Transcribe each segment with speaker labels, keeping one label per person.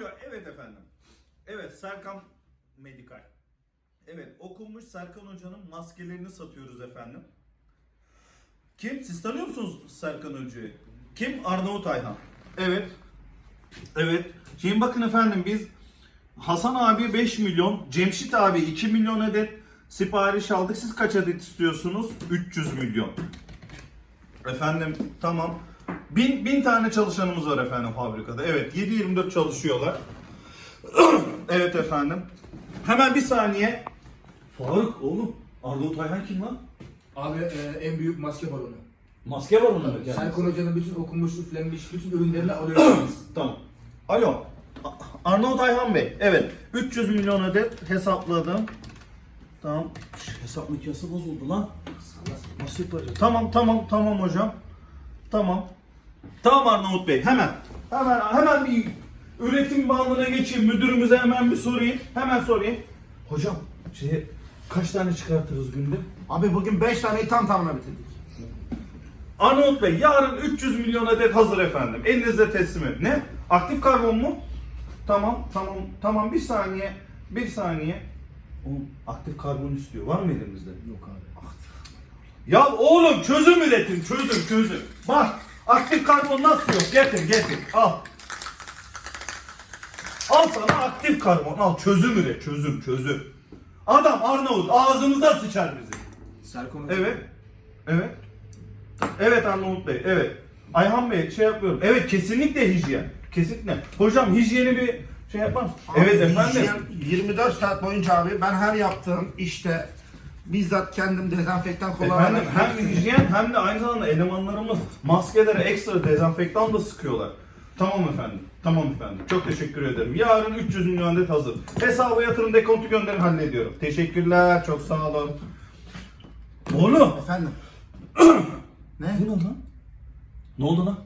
Speaker 1: Alo, evet efendim. Evet, Serkan Medikal. Evet, okunmuş Serkan Hoca'nın maskelerini satıyoruz efendim. Kim? Siz tanıyor musunuz Serkan Hoca'yı? Kim? Arnavut Ayhan. Evet. Evet. Şimdi bakın efendim biz Hasan abi 5 milyon, Cemşit abi 2 milyon adet sipariş aldık. Siz kaç adet istiyorsunuz? 300 milyon. Efendim tamam. Bin, bin tane çalışanımız var efendim fabrikada. Evet 7-24 çalışıyorlar. evet efendim. Hemen bir saniye. Faruk oğlum. Arnavut Ayhan kim lan?
Speaker 2: Abi e, en büyük maske baronu.
Speaker 1: Maske var onun da.
Speaker 2: Serkan Hoca'nın bütün okunmuş, üflenmiş bütün ürünlerini alıyorsunuz.
Speaker 1: Tamam. Alo. Arnavut Ayhan Bey. Evet. 300 milyon adet hesapladım. Tamam. Şş, Hesap makinesi bozuldu lan. Nasıl yapacağız? Tamam tamam tamam hocam. Tamam. Tamam Arnavut Bey hemen. Hemen hemen bir üretim bandına geçeyim. Müdürümüze hemen bir sorayım. Hemen sorayım. Hocam şey kaç tane çıkartırız günde?
Speaker 3: Abi bugün 5 taneyi tam tamına bitirdik.
Speaker 1: Arnavut Bey yarın 300 milyon adet hazır efendim. Elinizde teslim et. Ne? Aktif karbon mu? Tamam tamam tamam bir saniye bir saniye. Oğlum aktif karbon istiyor. Var mı elimizde?
Speaker 2: Yok abi.
Speaker 1: Ya oğlum çözüm üretin çözüm çözüm. Bak aktif karbon nasıl yok? Getir getir al. Al sana aktif karbon al çözüm üret çözüm çözüm. Adam Arnavut ağzımıza sıçar bizi.
Speaker 2: Serkan Hoca.
Speaker 1: Evet. Evet. Evet Arnavut Bey. Evet. Ayhan Bey şey yapıyorum. Evet kesinlikle hijyen. Kesinlikle. Hocam hijyeni bir şey yapar mısın? evet
Speaker 3: Abi,
Speaker 1: efendim.
Speaker 3: hijyen 24 saat boyunca abi ben her yaptığım işte bizzat kendim dezenfektan kullanarak
Speaker 1: Efendim hem
Speaker 3: hepsini-
Speaker 1: hijyen hem de aynı zamanda elemanlarımız maskelere ekstra dezenfektan da sıkıyorlar. Tamam efendim. Tamam efendim. Çok teşekkür ederim. Yarın 300 milyon adet hazır. Hesaba yatırım dekontu gönderin hallediyorum. Teşekkürler. Çok sağ olun. Oğlum.
Speaker 3: Efendim. ne?
Speaker 1: Ne oldu lan? Ne oldu lan?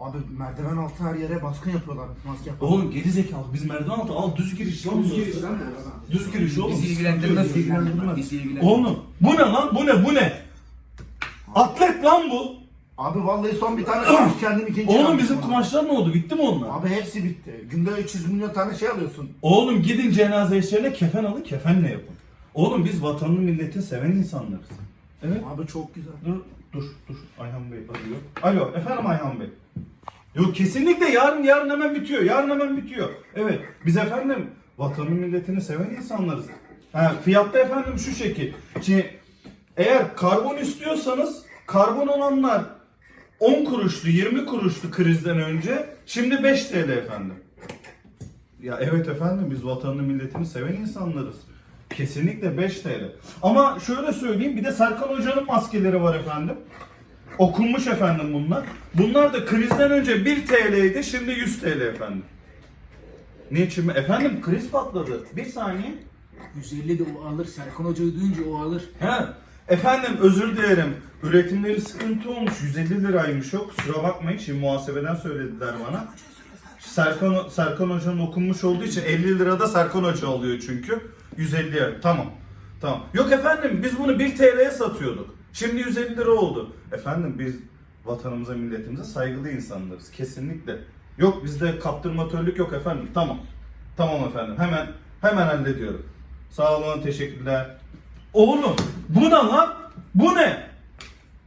Speaker 3: Abi merdiven altı her yere baskın yapıyorlar maske yapıyorlar.
Speaker 1: Oğlum geri zekalı biz merdiven altı al düz giriş lan
Speaker 2: Düz giriş lan bu.
Speaker 1: Düz giriş oğlum.
Speaker 2: Bizi ilgilendirmez.
Speaker 1: Bizi ilgilendirmez.
Speaker 2: Bizi ilgilendirmez.
Speaker 1: Oğlum bu ne lan bu ne bu ne? Atlet lan bu.
Speaker 3: Abi vallahi son bir tane kalmış kendim ikinci
Speaker 1: Oğlum bizim
Speaker 3: abi.
Speaker 1: kumaşlar ne oldu bitti mi onlar?
Speaker 3: Abi hepsi bitti. Günde 300 milyon tane şey alıyorsun.
Speaker 1: Oğlum gidin cenaze işlerine kefen alın kefenle yapın. Oğlum biz vatanını milletin seven insanlarız. Evet.
Speaker 3: Abi çok güzel.
Speaker 1: Dur dur dur Ayhan Bey arıyor. Alo efendim Ayhan Bey. Yok kesinlikle yarın yarın hemen bitiyor. Yarın hemen bitiyor. Evet biz efendim vatanı milletini seven insanlarız. Ha, fiyatta efendim şu şekil. Şimdi eğer karbon istiyorsanız karbon olanlar 10 kuruştu 20 kuruştu krizden önce. Şimdi 5 TL efendim. Ya evet efendim biz vatanını milletini seven insanlarız. Kesinlikle 5 TL. Ama şöyle söyleyeyim bir de Serkan Hoca'nın maskeleri var efendim. Okunmuş efendim bunlar. Bunlar da krizden önce 1 TL'ydi şimdi 100 TL efendim. Niçin mi? Efendim kriz patladı. Bir saniye.
Speaker 2: 150 de o alır. Serkan Hoca'yı duyunca o alır.
Speaker 1: He. Efendim özür dilerim. Üretimleri sıkıntı olmuş. 150 liraymış o. Kusura bakmayın. Şimdi muhasebeden söylediler bana. Serkan, Serkan Hoca'nın okunmuş olduğu için 50 lirada Serkan Hoca alıyor çünkü. 150 lira. Tamam. Tamam. Yok efendim biz bunu 1 TL'ye satıyorduk. Şimdi 150 lira oldu. Efendim biz vatanımıza, milletimize saygılı insanlarız. Kesinlikle. Yok bizde kaptırmatörlük yok efendim. Tamam. Tamam efendim. Hemen hemen hallediyorum. Sağ olun, teşekkürler. Oğlum bu ne lan? Bu ne?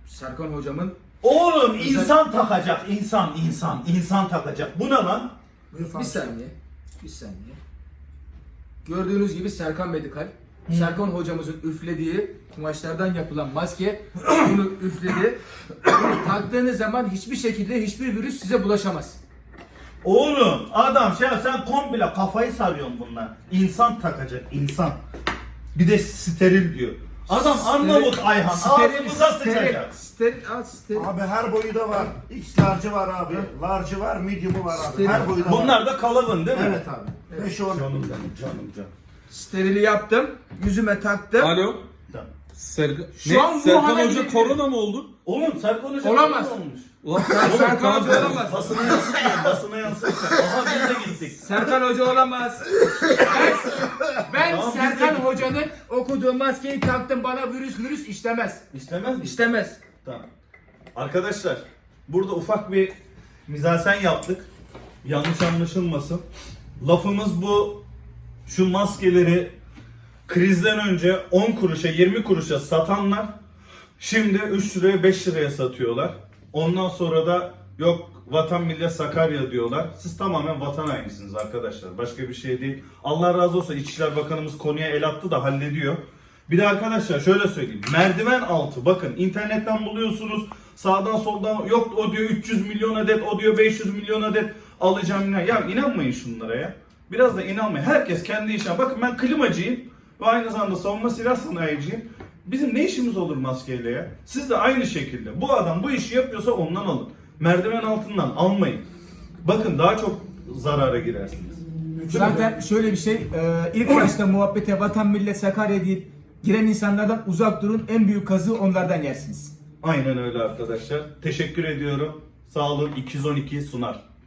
Speaker 2: Serkan Hocamın
Speaker 1: Oğlum insan takacak insan insan insan takacak. Bu ne lan?
Speaker 2: Bir saniye. Bir saniye. Gördüğünüz gibi Serkan Medikal. Serkan hocamızın üflediği kumaşlardan yapılan maske bunu üfledi. Bunu taktığınız zaman hiçbir şekilde hiçbir virüs size bulaşamaz.
Speaker 1: Oğlum adam şey sen komple kafayı sarıyorsun bunlar. İnsan takacak insan. Bir de steril diyor. Adam Arnavut Ayhan ağzımıza sıçacak.
Speaker 2: Steril, al steril.
Speaker 3: Abi her boyu da var. X large'ı var abi. Large'ı var, medium'u var abi.
Speaker 2: Steril.
Speaker 3: Her boyu da var.
Speaker 1: Bunlar da kalıbın değil mi?
Speaker 3: Evet abi. 5 10
Speaker 1: Canım benim canım canım.
Speaker 2: Sterili yaptım. Yüzüme taktım.
Speaker 4: Alo.
Speaker 1: Tamam.
Speaker 4: Serkan,
Speaker 2: Şu
Speaker 4: ne?
Speaker 2: an
Speaker 4: Serkan
Speaker 2: Wuhan'a
Speaker 4: Hoca
Speaker 2: gidebilir.
Speaker 4: korona mı oldu?
Speaker 1: Oğlum Serkan Hoca
Speaker 2: Olamaz.
Speaker 1: olmuş?
Speaker 4: Ulan
Speaker 2: Serkan
Speaker 4: Serkan
Speaker 2: Hoca olamaz.
Speaker 1: Basına yansıtmayın basına yansıtmayın. Aha biz de gittik.
Speaker 2: Serkan Hoca olamaz. Ben, ben
Speaker 1: Tamam, biz
Speaker 2: Serkan Hoca'nın okuduğu maskeyi taktım bana virüs virüs işlemez.
Speaker 1: İstemez mi?
Speaker 2: İstemez.
Speaker 1: Tamam. Arkadaşlar burada ufak bir mizasen yaptık. yanlış anlaşılmasın. Lafımız bu şu maskeleri krizden önce 10 kuruşa 20 kuruşa satanlar şimdi 3 liraya 5 liraya satıyorlar. Ondan sonra da yok vatan millet Sakarya diyorlar. Siz tamamen vatan hainisiniz arkadaşlar. Başka bir şey değil. Allah razı olsun İçişler Bakanımız konuya el attı da hallediyor. Bir de arkadaşlar şöyle söyleyeyim. Merdiven altı bakın internetten buluyorsunuz. Sağdan soldan yok o diyor 300 milyon adet o diyor 500 milyon adet alacağım. Ya inanmayın şunlara ya. Biraz da inanmayın. Herkes kendi işine. Bakın ben klimacıyım ve aynı zamanda savunma silah sanayiciyim. Bizim ne işimiz olur maskeyle ya? Siz de aynı şekilde. Bu adam bu işi yapıyorsa ondan alın. Merdiven altından almayın. Bakın daha çok zarara girersiniz.
Speaker 2: Zaten şöyle bir şey, e, ilk başta muhabbete vatan millet Sakarya deyip giren insanlardan uzak durun. En büyük kazığı onlardan yersiniz.
Speaker 1: Aynen öyle arkadaşlar. Teşekkür ediyorum. Sağ olun 212 sunar.